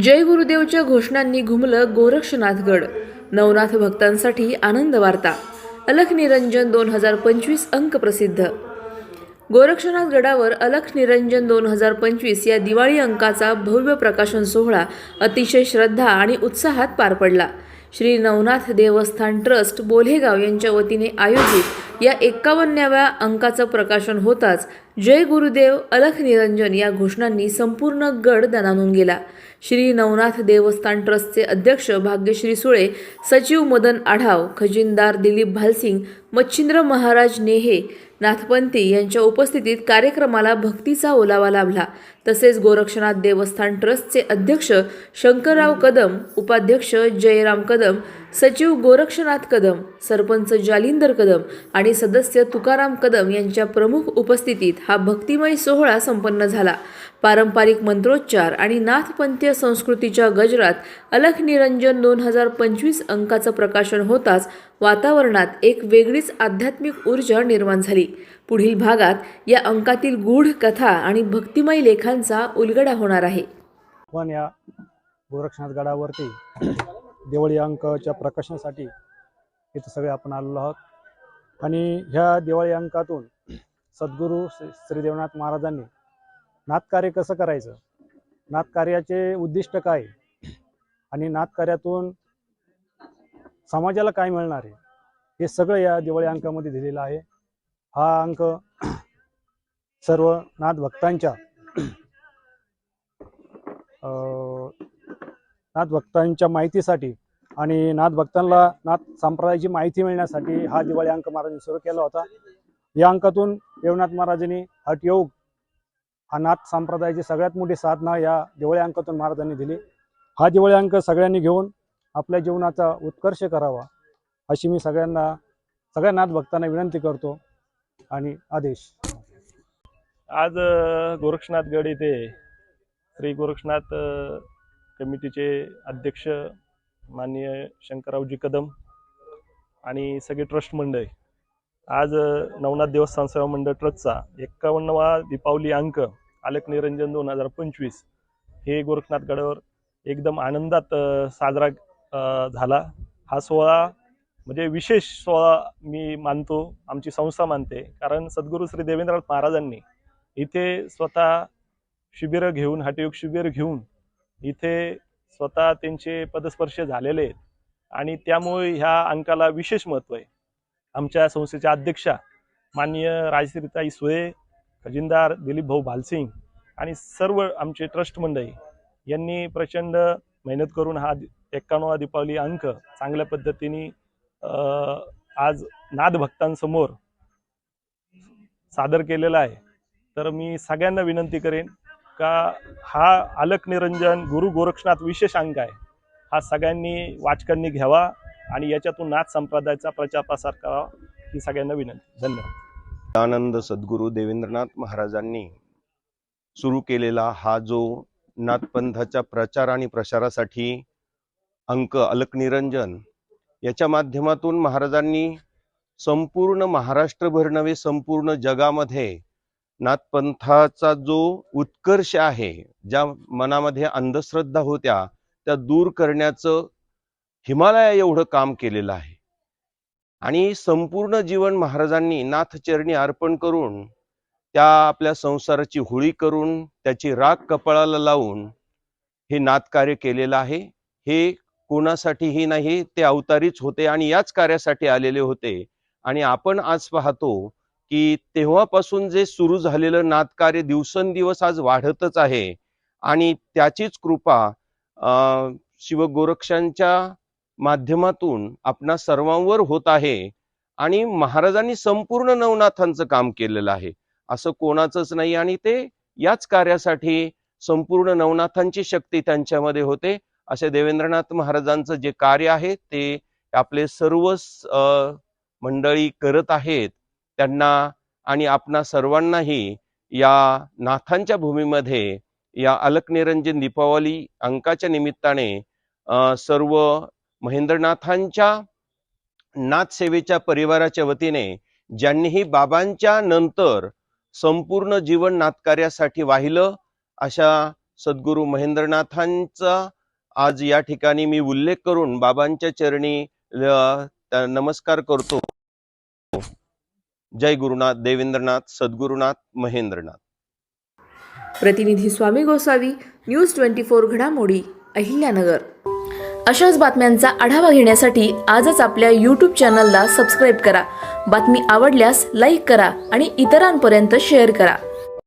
जय गुरुदेवच्या घोषणांनी घुमलं गोरक्षनाथगड. नवनाथ भक्तांसाठी आनंद वार्ता. अलख निरंजन दोन हजार पंचवीस अंक प्रसिद्ध. गोरक्षनाथ गडावर अलख निरंजन दोन हजार पंचवीस या दिवाळी अंकाचा भव्य प्रकाशन सोहळा अतिशय श्रद्धा आणि उत्साहात पार पडला. श्री नवनाथ देवस्थान ट्रस्ट बोल्हेगाव यांच्या वतीने आयोजित या एक्कावन्नाव्या अंकाचं प्रकाशन होताच जय गुरुदेव अलख निरंजन या घोषणांनी संपूर्ण गड दणानून गेला. श्री नवनाथ देवस्थान ट्रस्टचे अध्यक्ष भाग्यश्री सुळे सचिव मदन आढाव खजिनदार दिलीप भालसिंग मच्छिंद्र महाराज नेहे नाथपंथी यांच्या उपस्थितीत कार्यक्रमाला भक्तीचा ओलावा लाभला. तसेच गोरक्षनाथ देवस्थान ट्रस्टचे अध्यक्ष शंकरराव कदम उपाध्यक्ष जयराम कदम सचिव गोरक्षनाथ कदम सरपंच जालिंदर कदम आणि सदस्य तुकाराम कदम यांच्या प्रमुख उपस्थितीत हा भक्तिमय सोहळा संपन्न झाला. पारंपरिक मंत्रोच्चार आणि नाथपंथीय संस्कृतीच्या गजरात अलख निरंजन दोन हजार पंचवीस अंकाचं प्रकाशन होताच वातावरणात एक वेगळीच आध्यात्मिक ऊर्जा निर्माण झाली. पुढील भागात या अंकातील गूढ कथा आणि भक्तिमय लेखांचा उलगडा होणार आहे. पण या गोरक्षनाथ गडावरती दिवाळी अंकाच्या प्रकाशनासाठी इथं सगळे आपण आलेलो आहोत. आणि ह्या दिवाळी अंकातून सद्गुरू श्री श्री देवनाथ महाराजांनी नाथकार्य कसं करायचं? नाथकार्याचे उद्दिष्ट काय? आणि नाथकार्यातून समाजाला काय मिळणार आहे? हे सगळं या दिवाळी अंकामध्ये दिलेलं आहे. हा अंक सर्व नाथ भक्तांच्या नाथभक्तांच्या नाथ भक्तांच्या माहितीसाठी आणि नाथ भक्तांना नाथ संप्रदायाची माहिती मिळण्यासाठी हा दिवाळी अंक महाराजांनी सुरू केला होता. या अंकातून देवनाथ महाराजांनी हटयोग हा नाथ संप्रदायाची सगळ्यात मोठी साधना या दिवाळी अंकातून महाराजांनी दिली. हा दिवाळी अंक सगळ्यांनी घेऊन आपल्या जीवनाचा उत्कर्ष करावा अशी मी सगळ्यांना सगळ्या नाथ भक्तांना विनंती करतो आणि आदेश. आज गोरक्षनाथ गड येथे श्री गोरक्षनाथ कमिटीचे अध्यक्ष माननीय शंकररावजी कदम आणि सगळे ट्रस्ट मंडळ. आज नवनाथ देवस्थान सेवा मंडळ ट्रस्टचा एक्कावन्नवा दीपावली अंक आलेख निरंजन दोन हजार पंचवीस हे गोरखनाथ गडावर एकदम आनंदात साजरा झाला. हा सोहळा म्हणजे विशेष सोहळा मी मानतो आमची संस्था मानते. कारण सद्गुरू श्री देवेंद्रनाथ महाराजांनी इथे स्वतः शिबिरं घेऊन हटयोग शिबिर घेऊन इथे स्वतः त्यांचे पदस्पर्श झालेले आहेत. आणि त्यामुळे ह्या अंकाला विशेष महत्त्व आहे. आमच्या संस्थेच्या अध्यक्षा माननीय राजश्रीताई सुळे खजिनदार दिलीप भाऊ भालसिंग आणि सर्व आमचे ट्रस्ट मंडळी यांनी प्रचंड मेहनत करून हा एक्कावन्नवा दीपावली अंक चांगल्या पद्धतीने आज नाद भक्तांसमोर सादर केलेला आहे. तर मी सगळ्यांना विनंती करेन का हा अलक निरंजन गुरु गोरक्षनाथ विशेष अंक आहे. हा सगळ्यांनी वाचकांनी घ्यावा आणि याच्यातून नाथ संप्रदायाचा प्रचार प्रसार करावा ही सगळ्यांना विनंती. धन्यवाद. आनंद सद्गुरू देवेंद्रनाथ महाराजांनी सुरू केलेला हा जो नाथपंथाच्या प्रचार आणि प्रसारासाठी अंक अलक निरंजन याच्या माध्यमातून महाराजांनी संपूर्ण महाराष्ट्रभर नव्हे संपूर्ण जगामध्ये नाथपंथाचा जो उत्कर्ष आहे ज्या मनामध्ये अंधश्रद्धा होत्या त्या दूर करण्याचं हिमालया एवढं काम केलेलं आहे. आणि संपूर्ण जीवन महाराजांनी नाथचरणी अर्पण करून त्या आपल्या संसाराची होळी करून त्याची राग कपाळाला लावून हे नाथकार्य केलेलं आहे. हे कोणासाठीही नाही ते अवतारीच होते आणि याच कार्यासाठी आलेले होते. आणि आपण आज पाहतो की तेव्हापासून जे सुरू झालेलं नाथकार्य दिवसेंदिवस आज वाढतच आहे. आणि त्याचीच कृपा अं, शिवगोरक्षांच्या माध्यमातून आपणा सर्वांवर होत आहे. आणि महाराजांनी संपूर्ण नवनाथांचं काम केलेलं आहे. असं कोणाचंच नाही आणि ते याच कार्यासाठी संपूर्ण नवनाथांची शक्ती त्यांच्यामध्ये होते. असे देवेंद्रनाथ महाराजांचं जे कार्य आहे ते आपले सर्व मंडळी करत आहेत. त्यांना आणि आपणा सर्वांनाही या नाथांच्या भूमीमध्ये या अलकनिरंजन दीपावली अंकाच्या निमित्ताने सर्व महेंद्रनाथांच्या नाथसेवेच्या परिवाराच्या वतीने ज्यांनीही बाबांच्या नंतर संपूर्ण जीवन नाथकार्यासाठी वाहिलं अशा सद्गुरू महेंद्रनाथांचा आज या ठिकाणी मी उल्लेख करून बाबांच्या चरणी नमस्कार करतो. जय गुरुनाथ देवेंद्रनाथ सद्गुरुनाथ महेंद्रनाथ. प्रतिनिधी Swami Gosavi news twenty four घडामोडी अहिल्यानगर. अशाच बातम्यांचा आढावा घेण्यासाठी आजच आपल्या यूट्यूब चॅनलला सबस्क्राईब करा. बातमी आवडल्यास लाईक करा आणि इतरांपर्यंत शेअर करा.